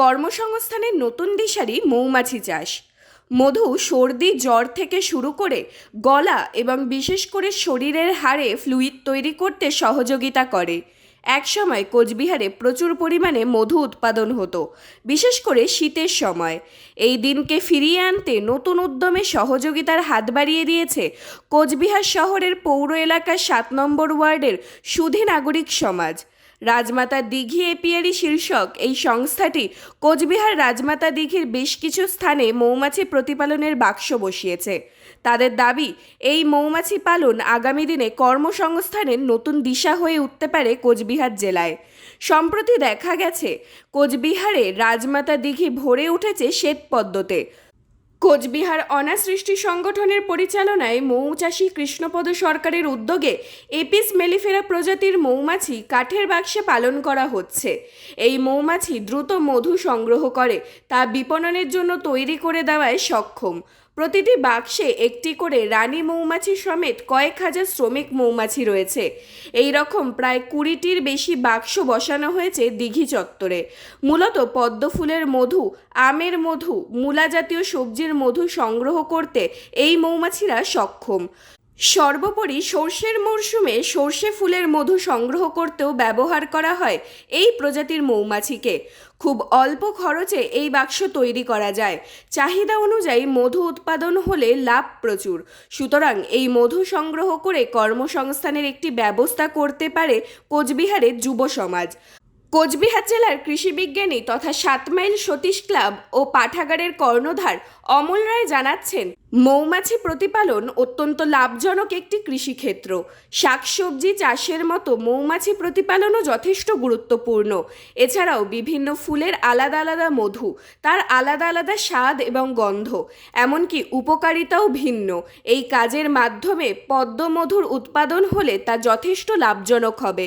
কর্মসংস্থানের নতুন দিশারি মৌমাছি চাষ। মধু, সর্দি, জ্বর থেকে শুরু করে গলা এবং বিশেষ করে শরীরের হাড়ে ফ্লুইড তৈরি করতে সহযোগিতা করে। একসময় কোচবিহারে প্রচুর পরিমাণে মধু উৎপাদন হতো, বিশেষ করে শীতের সময়। এই দিনকে ফিরিয়ে আনতে নতুন উদ্যমে সহযোগিতার হাত বাড়িয়ে দিয়েছে কোচবিহার শহরের পৌর এলাকার সাত নম্বর ওয়ার্ডের সুধী নাগরিক সমাজ। রাজমাতা দিঘি এপিয়ারি শীর্ষক। এই সংস্থাটি কোচবিহার রাজমাতা দিঘির বেশ কিছু স্থানে মৌমাছি প্রতিপালনের বাক্স বসিয়েছে। তাদের দাবি, এই মৌমাছি পালন আগামী দিনে কর্মসংস্থানের নতুন দিশা হয়ে উঠতে পারে কোচবিহার জেলায়। সম্প্রতি দেখা গেছে, কোচবিহারে রাজমাতা দিঘি ভরে উঠেছে শ্বেত পদ্মতে। কোচবিহার অনাসৃষ্টি সংগঠনের পরিচালনায় মৌচাষী কৃষ্ণপদ সরকারের উদ্যোগে এপিস মেলিফেরা প্রজাতির মৌমাছি কাঠের বাক্সে পালন করা হচ্ছে। এই মৌমাছি দ্রুত মধু সংগ্রহ করে, তা বিপণনের জন্য তৈরি করে দেওয়ায় সক্ষম। প্রতিটি বাক্সে একটি করে রানী মৌমাছি সমেত কয়েক হাজার শ্রমিক মৌমাছি রয়েছে। এই রকম প্রায় কুড়িটির বেশি বাক্স বসানো হয়েছে দিঘি চত্বরে। মূলত পদ্ম ফুলের মধু, আমের মধু, মূলা জাতীয় সবজির মধু সংগ্রহ করতে এই মৌমাছিরা সক্ষম। সর্বোপরি সর্ষের মরশুমে সর্ষে ফুলের মধু সংগ্রহ করতেও ব্যবহার করা হয় এই প্রজাতির মৌমাছিকে। খুব অল্প খরচে এই বাক্স তৈরি করা যায়। চাহিদা অনুযায়ী মধু উৎপাদন হলে লাভ প্রচুর। সুতরাং এই মধু সংগ্রহ করে কর্মসংস্থানের একটি ব্যবস্থা করতে পারে কোচবিহারের যুব সমাজ। কোচবিহার জেলার কৃষি বিজ্ঞানী তথা সাত মাইল সতীশ ক্লাব ও পাঠাগারের কর্ণধার অমল রায় জানাচ্ছেন, মৌমাছি প্রতিপালন অত্যন্ত লাভজনক একটি কৃষিক্ষেত্র। শাকসবজি চাষের মতো মৌমাছি প্রতিপালনও যথেষ্ট গুরুত্বপূর্ণ। এছাড়াও বিভিন্ন ফুলের আলাদা আলাদা মধু, তার আলাদা আলাদা স্বাদ এবং গন্ধ, এমনকি উপকারিতাও ভিন্ন। এই কাজের মাধ্যমে পদ্মমধুর উৎপাদন হলে তা যথেষ্ট লাভজনক হবে।